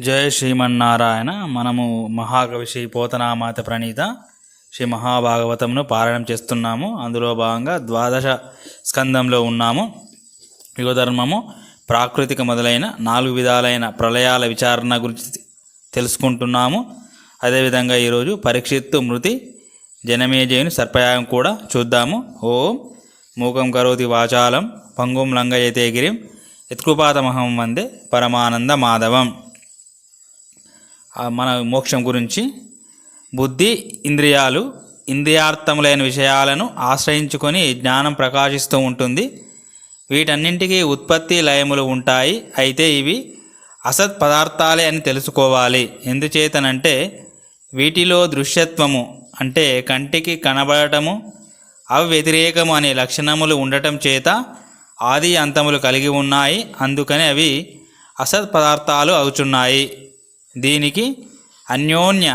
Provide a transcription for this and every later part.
జయ శ్రీమన్నారాయణ మనము మహాకవి శ్రీ పోతనామాత ప్రణీత శ్రీ మహాభాగవతంను పారాయణం చేస్తున్నాము. అందులో భాగంగా ద్వాదశ స్కందంలో ఉన్నాము. యుగధర్మము ప్రాకృతిక మొదలైన నాలుగు విధాలైన ప్రళయాల విచారణ గురించి తెలుసుకుంటున్నాము. అదేవిధంగా ఈరోజు పరీక్షిత్తు మృతి జనమేజయుని సర్పయాగం కూడా చూద్దాము. ఓం మూకం కరోతి వాచాలం పంగుం లంగయతే గిరిం యత్కృపాతమహం వందే పరమానంద మాధవం. మన మోక్షం గురించి బుద్ధి ఇంద్రియాలు ఇంద్రియార్థములైన విషయాలను ఆశ్రయించుకొని జ్ఞానం ప్రకాశిస్తూ ఉంటుంది. వీటన్నింటికీ ఉత్పత్తి లయములు ఉంటాయి. అయితే ఇవి అసత్ పదార్థాలే అని తెలుసుకోవాలి. ఎందుచేతనంటే వీటిలో దృశ్యత్వము అంటే కంటికి కనబడటము అవ్యతిరేకము అనే లక్షణములు ఉండటం చేత ఆది అంతములు కలిగి ఉన్నాయి. అందుకని అవి అసత్ పదార్థాలు అవుచున్నాయి. దీనికి అన్యోన్య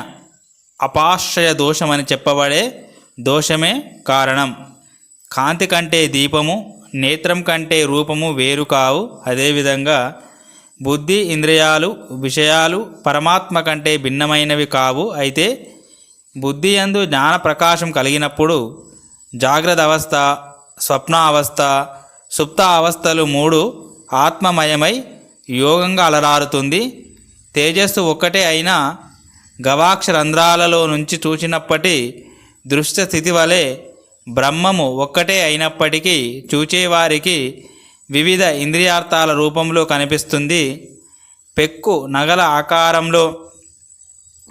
అపాశ్రయ దోషమని చెప్పబడే దోషమే కారణం. కాంతి కంటే దీపము నేత్రం కంటే రూపము వేరు కావు. అదేవిధంగా బుద్ధి ఇంద్రియాలు విషయాలు పరమాత్మ కంటే భిన్నమైనవి కావు. అయితే బుద్ధి యందు జ్ఞాన ప్రకాశం కలిగినప్పుడు జాగ్రత్త అవస్థ స్వప్న అవస్థ సుప్త అవస్థలు మూడు ఆత్మమయమై యోగంగా అలరారుతుంది. తేజస్సు ఒక్కటే అయినా గవాక్ష రంధ్రాలలో నుంచి చూచినప్పటి దృశ్య స్థితి వలె బ్రహ్మము ఒక్కటే అయినప్పటికీ చూచేవారికి వివిధ ఇంద్రియార్థాల రూపంలో కనిపిస్తుంది. పెక్కు నగల ఆకారంలో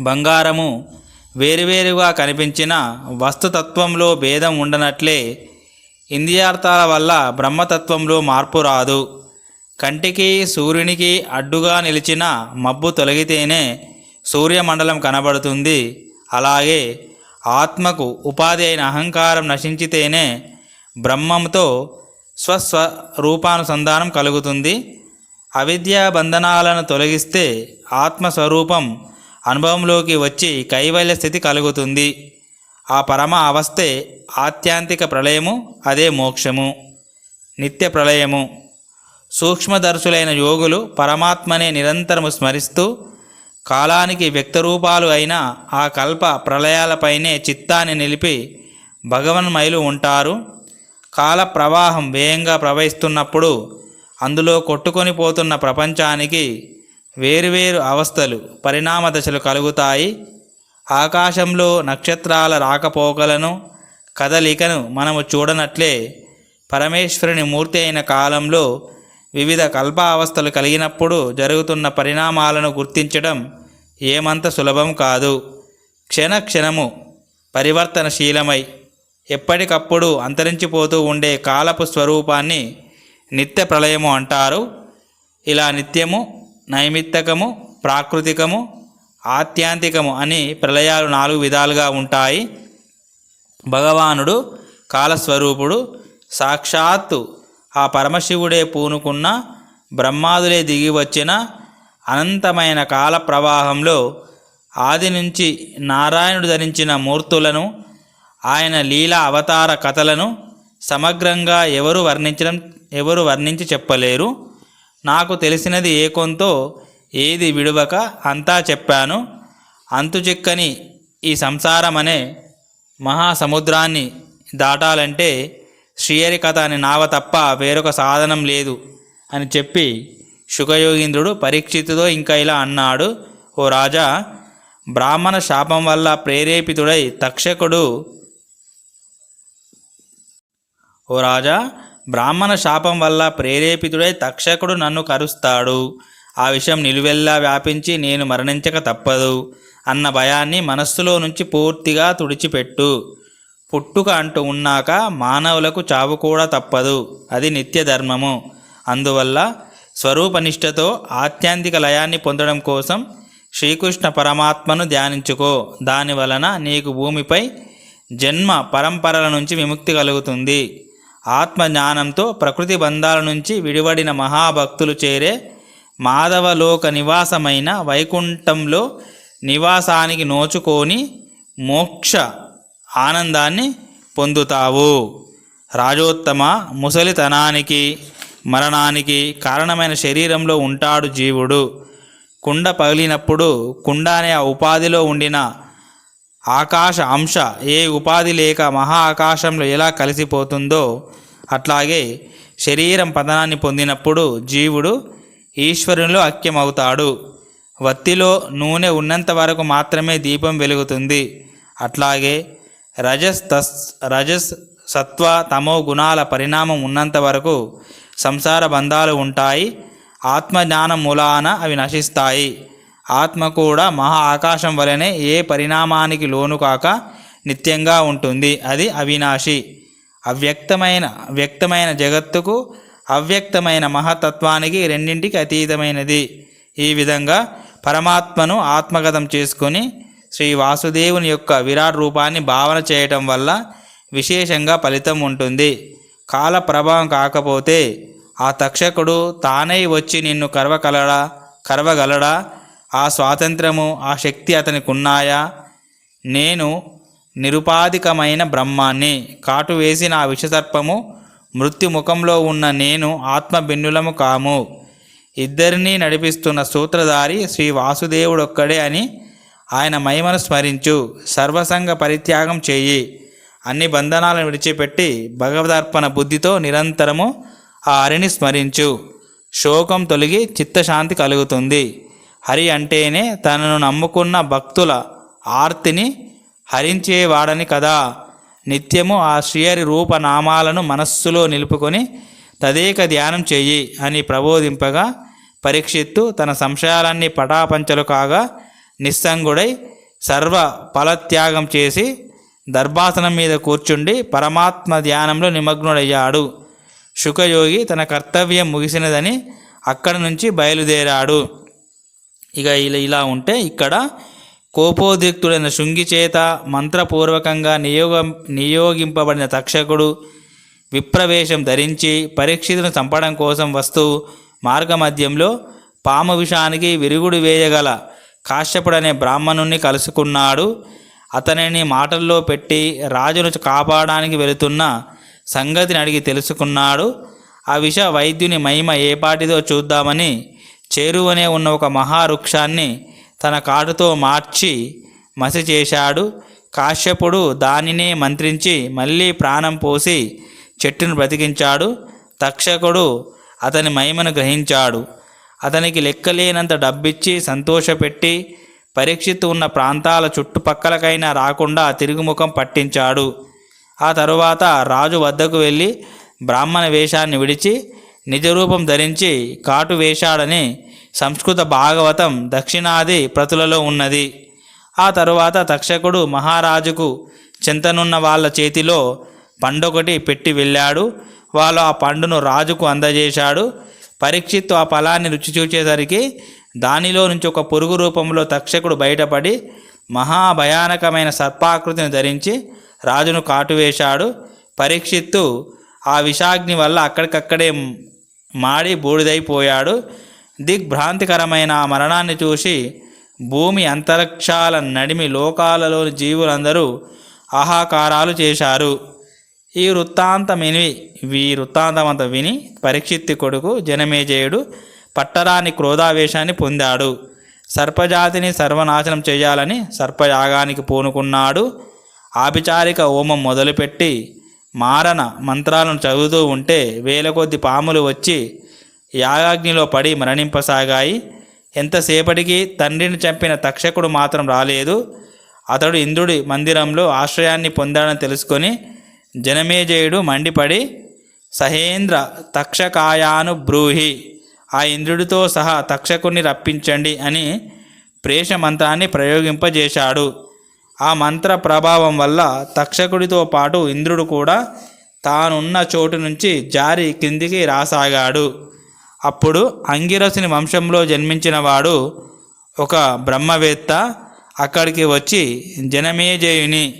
బంగారము వేరువేరుగా కనిపించిన వస్తుతత్వంలో భేదం ఉండనట్లే ఇంద్రియార్థాల వల్ల బ్రహ్మతత్వంలో మార్పు రాదు. కంటికి సూర్యునికి అడ్డుగా నిలిచిన మబ్బు తొలగితేనే సూర్యమండలం కనబడుతుంది. అలాగే ఆత్మకు ఉపాధి అయిన అహంకారం నశించితేనే బ్రహ్మంతో స్వస్వరూపానుసంధానం కలుగుతుంది. అవిద్యా బంధనాలను తొలగిస్తే ఆత్మస్వరూపం అనుభవంలోకి వచ్చి కైవల్య స్థితి కలుగుతుంది. ఆ పరమ అవస్థే ఆత్యాంతిక ప్రళయము అదే మోక్షము. నిత్య ప్రళయము. సూక్ష్మదర్శులైన యోగులు పరమాత్మనే నిరంతరము స్మరిస్తూ కాలానికి వ్యక్తరూపాలు అయిన ఆ కల్ప ప్రళయాలపైనే చిత్తాన్ని నిలిపి భగవన్మయులు ఉంటారు. కాల ప్రవాహం వేగంగా ప్రవహిస్తున్నప్పుడు అందులో కొట్టుకొని పోతున్న ప్రపంచానికి వేరువేరు అవస్థలు పరిణామ దశలు కలుగుతాయి. ఆకాశంలో నక్షత్రాల రాకపోకలను కదలికను మనము చూడనట్లే పరమేశ్వరుని మూర్తి అయిన కాలంలో వివిధ కల్పావస్థలు కలిగినప్పుడు జరుగుతున్న పరిణామాలను గుర్తించడం ఏమంత సులభం కాదు. క్షణ క్షణము పరివర్తనశీలమై ఎప్పటికప్పుడు అంతరించిపోతూ ఉండే కాలపు స్వరూపాన్ని నిత్య ప్రళయము అంటారు. ఇలా నిత్యము నైమిత్తకము ప్రాకృతికము ఆత్యాంతికము అని ప్రళయాలు నాలుగు విధాలుగా ఉంటాయి. భగవానుడు కాలస్వరూపుడు సాక్షాత్తు ఆ పరమశివుడే పూనుకున్న బ్రహ్మాదులే దిగి వచ్చిన అనంతమైన కాల ప్రవాహంలో ఆది నుంచి నారాయణుడు ధరించిన మూర్తులను ఆయన లీలా అవతార కథలను సమగ్రంగా ఎవరు వర్ణించడం ఎవరు వర్ణించి చెప్పలేరు. నాకు తెలిసినది ఏ కొంతో ఏది విడువక అంతా చెప్పాను. అంతు చిక్కని ఈ సంసారం అనే మహాసముద్రాన్ని దాటాలంటే శ్రీహరి కథ అనే నావ తప్ప వేరొక సాధనం లేదు అని చెప్పి శుకయోగీంద్రుడు పరీక్షితుతో ఇంకా ఇలా అన్నాడు ఓ రాజా బ్రాహ్మణ శాపం వల్ల ప్రేరేపితుడై తక్షకుడు ఓ రాజా బ్రాహ్మణ శాపం వల్ల ప్రేరేపితుడై తక్షకుడు నన్ను కరుస్తాడు. ఆ విషయం నిలువెల్లా వ్యాపించి నేను మరణించక తప్పదు అన్న భయాన్ని మనస్సులో నుంచి పూర్తిగా తుడిచిపెట్టు. పుట్టుక అంటూ ఉన్నాక మానవులకు చావు కూడా తప్పదు. అది నిత్య ధర్మము. అందువల్ల స్వరూపనిష్టతో ఆత్యాంతిక లయాన్ని పొందడం కోసం శ్రీకృష్ణ పరమాత్మను ధ్యానించుకో. దాని వలన నీకు భూమిపై జన్మ పరంపరల నుంచి విముక్తి కలుగుతుంది. ఆత్మ జ్ఞానంతో ప్రకృతి బంధాల నుంచి విడివడిన మహాభక్తులు చేరే మాధవలోక నివాసమైన వైకుంఠంలో నివాసానికి నోచుకొని మోక్ష ఆనందాన్ని పొందుతావు. రాజోత్తమ ముసలితనానికి మరణానికి కారణమైన శరీరంలో ఉంటాడు జీవుడు. కుండ పగిలినప్పుడు కుండ అనే ఆ ఉపాధిలో ఉండిన ఆకాశ అంశ ఏ ఉపాధి లేక మహా ఆకాశంలో ఎలా కలిసిపోతుందో అట్లాగే శరీరం పతనాన్ని పొందినప్పుడు జీవుడు ఈశ్వరునిలో ఐక్యమవుతాడు. వత్తిలో నూనె ఉన్నంత వరకు మాత్రమే దీపం వెలుగుతుంది. అట్లాగే రజస్ తస్ రజస్ సత్వ తమో గుణాల పరిణామం ఉన్నంత వరకు సంసార బంధాలు ఉంటాయి ఆత్మజ్ఞానం మూలాన అవి నశిస్తాయి. ఆత్మ కూడా మహా ఆకాశం వలనే ఏ పరిణామానికి లోను కాక నిత్యంగా ఉంటుంది. అది అవినాశి. అవ్యక్తమైన వ్యక్తమైన జగత్తుకు అవ్యక్తమైన మహతత్వానికి రెండింటికి అతీతమైనది. ఈ విధంగా పరమాత్మను ఆత్మగతం చేసుకొని శ్రీ వాసుదేవుని యొక్క విరాట్ రూపాన్ని భావన చేయటం వల్ల విశేషంగా ఫలితం ఉంటుంది. కాల ప్రభావం కాకపోతే ఆ తక్షకుడు తానై వచ్చి నిన్ను కరవకలడా కరవగలడా? ఆ స్వాతంత్రము ఆ శక్తి అతనికి ఉన్నాయా నేను నిరుపాధికమైన బ్రహ్మాన్ని. కాటు వేసిన ఆ విషసర్పము మృత్యుముఖంలో ఉన్న నేను ఆత్మభిన్నులము కాము. ఇద్దరినీ నడిపిస్తున్న సూత్రధారి శ్రీ వాసుదేవుడొక్కడే అని ఆయన మహిమను స్మరించు. సర్వసంగ పరిత్యాగం చేయి. అన్ని బంధనాలను విడిచిపెట్టి భగవదర్పణ బుద్ధితో నిరంతరము ఆ హరిని స్మరించు. శోకం తొలగి చిత్తశాంతి కలుగుతుంది. హరి అంటేనే తనను నమ్ముకున్న భక్తుల ఆర్తిని హరించేవాడని కదా. నిత్యము ఆ శ్రీహరి రూపనామాలను మనస్సులో నిలుపుకొని తదేక ధ్యానం చెయ్యి అని ప్రబోధింపగా పరీక్షిత్తు తన సంశయాలన్నీ పటాపంచలు కాగా నిస్సంగుడై సర్వ ఫలత్యాగం చేసి దర్భాసనం మీద కూర్చుండి పరమాత్మ ధ్యానంలో నిమగ్నుడయ్యాడు. శుకయోగి తన కర్తవ్యం ముగిసినదని అక్కడి నుంచి బయలుదేరాడు. ఇక ఇలా ఇలా ఉంటే ఇక్కడ కోపోద్రిక్తుడైన శృంగి చేత మంత్రపూర్వకంగా నియోగం నియోగింపబడిన తక్షకుడు విప్రవేశం ధరించి పరీక్షితును చంపడం కోసం వస్తూ మార్గమధ్యంలో పాము విషానికి విరుగుడు వేయగల కాశ్యపుడనే బ్రాహ్మణుణ్ణి కలుసుకున్నాడు. అతనిని మాటల్లో పెట్టి రాజును కాపాడడానికి వెళుతున్న సంగతిని అడిగి తెలుసుకున్నాడు. ఆ విష వైద్యుని మహిమ ఏపాటిదో చూద్దామని చేరువనే ఉన్న ఒక మహావృక్షాన్ని తన కాటుతో మార్చి మసి చేశాడు. కాశ్యపుడు దానినే మంత్రించి మళ్ళీ ప్రాణం పోసి చెట్టును బ్రతికించాడు. తక్షకుడు అతని మహిమను గ్రహించాడు. అతనికి లెక్కలేనంత డబ్బిచ్చి సంతోషపెట్టి పరీక్షిత్తు ఉన్న ప్రాంతాల చుట్టుపక్కలకైనా రాకుండా తిరుగుముఖం పట్టించాడు. ఆ తరువాత రాజు వద్దకు వెళ్ళి బ్రాహ్మణ వేషాన్ని విడిచి నిజరూపం ధరించి కాటు వేశాడని సంస్కృత భాగవతం దక్షిణాది ప్రతులలో ఉన్నది. ఆ తరువాత తక్షకుడు మహారాజుకు చింతనున్న వాళ్ళ చేతిలో పండొకటి పెట్టి వెళ్ళాడు. వాళ్ళు ఆ పండును రాజుకు అందజేశాడు. పరీక్షిత్తు ఆ ఫలాన్ని రుచి చూచేసరికి దానిలో నుంచి ఒక పురుగు రూపంలో తక్షకుడు బయటపడి మహాభయానకమైన సర్పాకృతిని ధరించి రాజును కాటువేశాడు పరీక్షిత్తు ఆ విషాగ్ని వల్ల అక్కడికక్కడే మాడి బూడిదైపోయాడు. దిగ్భ్రాంతికరమైన ఆ మరణాన్ని చూసి భూమి అంతరిక్షాల నడిమి లోకాలలోని జీవులందరూ ఆహాకారాలు చేశారు. ఈ వృత్తాంతం విని ఈ వృత్తాంతమంత విని పరీక్షిత్తి కొడుకు జనమేజయుడు పట్టరాని క్రోధావేశాన్ని పొందాడు. సర్పజాతిని సర్వనాశనం చేయాలని సర్పయాగానికి పూనుకున్నాడు. ఆభిచారిక హోమం మొదలుపెట్టి మారణ మంత్రాలను చదువుతూ ఉంటే వేల కొద్ది పాములు వచ్చి యాగాగ్నిలో పడి మరణింపసాగాయి. ఎంతసేపటికి తండ్రిని చంపిన తక్షకుడు మాత్రం రాలేదు. అతడు ఇంద్రుడి మందిరంలో ఆశ్రయాన్ని పొందాడని తెలుసుకొని జనమేజయుడు మండిపడి సహేంద్ర తక్షకాయాను బ్రూహి ఆ ఇంద్రుడితో సహా తక్షకుణ్ణి రప్పించండి అని ప్రేష మంత్రాన్ని ప్రయోగింపజేశాడు. ఆ మంత్ర ప్రభావం వల్ల తక్షకుడితో పాటు ఇంద్రుడు కూడా తానున్న చోటు నుంచి జారి కిందికి రాసాగాడు. అప్పుడు అంగిరసుని వంశంలో జన్మించినవాడు ఒక బ్రహ్మవేత్త అక్కడికి వచ్చి జనమేజయుని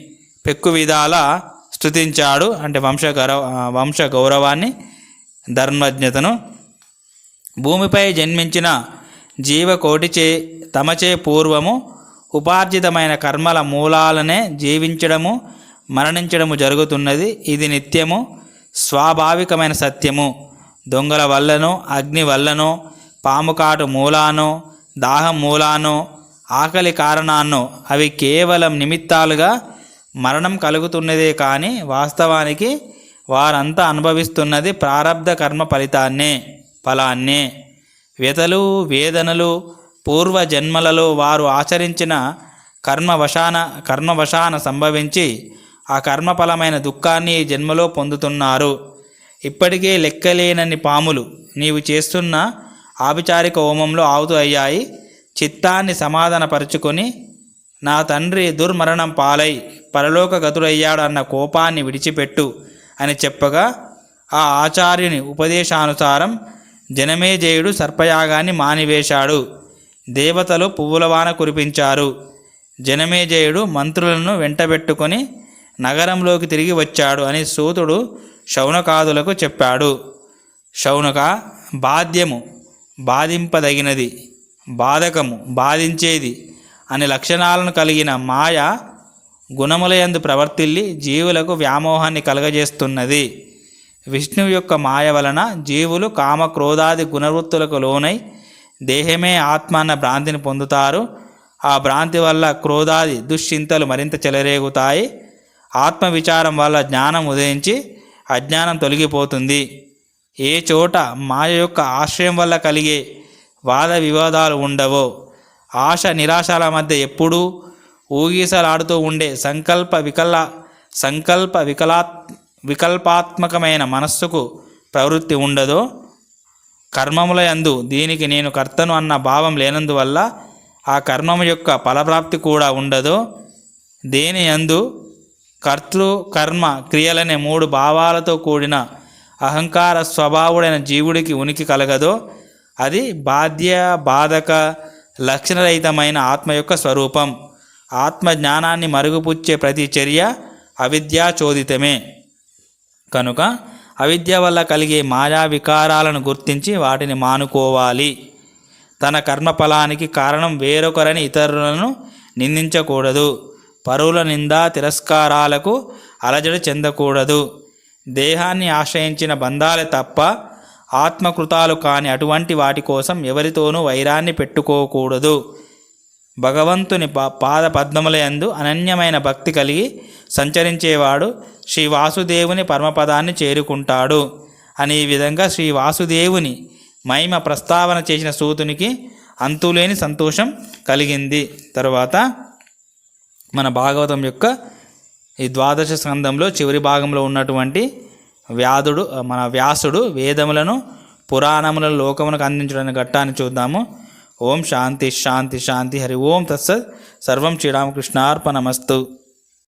పెక్కు విధాల స్తుతించాడు అంటే వంశ గౌరవ వంశ గౌరవాన్ని ధర్మజ్ఞతను. భూమిపై జన్మించిన జీవకోటిచే తమచే పూర్వము ఉపార్జితమైన కర్మల మూలాలనే జీవించడము మరణించడము జరుగుతున్నది. ఇది నిత్యము స్వాభావికమైన సత్యము. దొంగల వల్లనో అగ్ని వల్లనో పాముకాటు మూలానో దాహం మూలానో ఆకలి కారణాన్నో అవి కేవలం నిమిత్తాలుగా మరణం కలుగుతున్నదే కానీ వాస్తవానికి వారంతా అనుభవిస్తున్నది ప్రారంధ కర్మ ఫలితాన్నే ఫలాన్నే. వ్యతలు వేదనలు పూర్వ జన్మలలో వారు ఆచరించిన కర్మవశాన కర్మవశాన సంభవించి ఆ కర్మఫలమైన దుఃఖాన్ని ఈ జన్మలో పొందుతున్నారు. ఇప్పటికే లెక్కలేనన్ని పాములు నీవు చేస్తున్న ఆభిచారిక హోమంలో ఆవుతూ అయ్యాయి. చిత్తాన్ని సమాధానపరుచుకొని నా తండ్రి దుర్మరణం పాలై పలలోకగతులయ్యాడు అన్న కోపాన్ని విడిచిపెట్టు అని చెప్పగా ఆ ఆచార్యుని ఉపదేశానుసారం జనమేజయుడు సర్పయాగాన్ని మానివేశాడు. దేవతలు పువ్వులవాన కురిపించారు. జనమేజయుడు మంత్రులను వెంటబెట్టుకొని నగరంలోకి తిరిగి వచ్చాడు అని సూతుడు శౌనకాదులకు చెప్పాడు. శౌనక బాధ్యము బాధింపదగినది బాధకము బాధించేది అనే లక్షణాలను కలిగిన మాయ గుణములయందు ప్రవర్తిల్లి జీవులకు వ్యామోహాన్ని కలగజేస్తున్నది. విష్ణువు యొక్క మాయ వలన జీవులు కామ క్రోధాది గుణవృత్తులకు లోనై దేహమే ఆత్మ అన్న భ్రాంతిని పొందుతారు. ఆ భ్రాంతి వల్ల క్రోధాది దుశ్చింతలు మరింత చెలరేగుతాయి. ఆత్మ విచారం వల్ల జ్ఞానం ఉదయించి అజ్ఞానం తొలగిపోతుంది. ఏ చోట మాయ యొక్క ఆశ్రయం వల్ల కలిగే వాద వివాదాలు ఉండవో ఆశ నిరాశల మధ్య ఎప్పుడూ ఊగిసలాడుతూ ఉండే సంకల్ప వికల సంకల్ప వికలా వికల్పాత్మకమైన మనస్సుకు ప్రవృత్తి ఉండదో కర్మముల యందు దీనికి నేను కర్తను అన్న భావం లేనందువల్ల ఆ కర్మము యొక్క ఫలప్రాప్తి కూడా ఉండదో దేని యందు కర్తృ కర్మ క్రియలనే మూడు భావాలతో కూడిన అహంకార స్వభావుడైన జీవుడికి ఉనికి కలగదో అది బాధ్య బాధక లక్షణరహితమైన ఆత్మ యొక్క స్వరూపం. ఆత్మ జ్ఞానాన్ని మరుగుపుచ్చే ప్రతి చర్య అవిద్యాచోదితమే కనుక అవిద్య వల్ల కలిగే మాయా వికారాలను గుర్తించి వాటిని మానుకోవాలి. తన కర్మఫలానికి కారణం వేరొకరని ఇతరులను నిందించకూడదు. పరువుల నింద తిరస్కారాలకు అలజడి చెందకూడదు. దేహాన్ని ఆశ్రయించిన బంధాలే తప్ప ఆత్మకృతాలు కాని అటువంటి వాటి కోసం ఎవరితోనూ వైరాన్ని పెట్టుకోకూడదు. భగవంతుని పా పాద పద్మములయందు అనన్యమైన భక్తి కలిగి సంచరించేవాడు శ్రీ వాసుదేవుని పరమపదాన్ని చేరుకుంటాడు. అని ఈ విధంగా శ్రీ వాసుదేవుని మహిమ ప్రస్తావన చేసిన సూతునికి అంతులేని సంతోషం కలిగింది. తరువాత మన భాగవతం యొక్క ఈ ద్వాదశ స్కందంలో చివరి భాగంలో ఉన్నటువంటి వ్యాధుడు మన వ్యాసుడు వేదములను పురాణములను లోకమునకు అందించడానికి ఘట్టాన్ని చూద్దాము. ఓం శాంతి శాంతి శాంతి. హరి ఓం తత్సత్. సర్వం శ్రీరామకృష్ణార్పణమస్తు.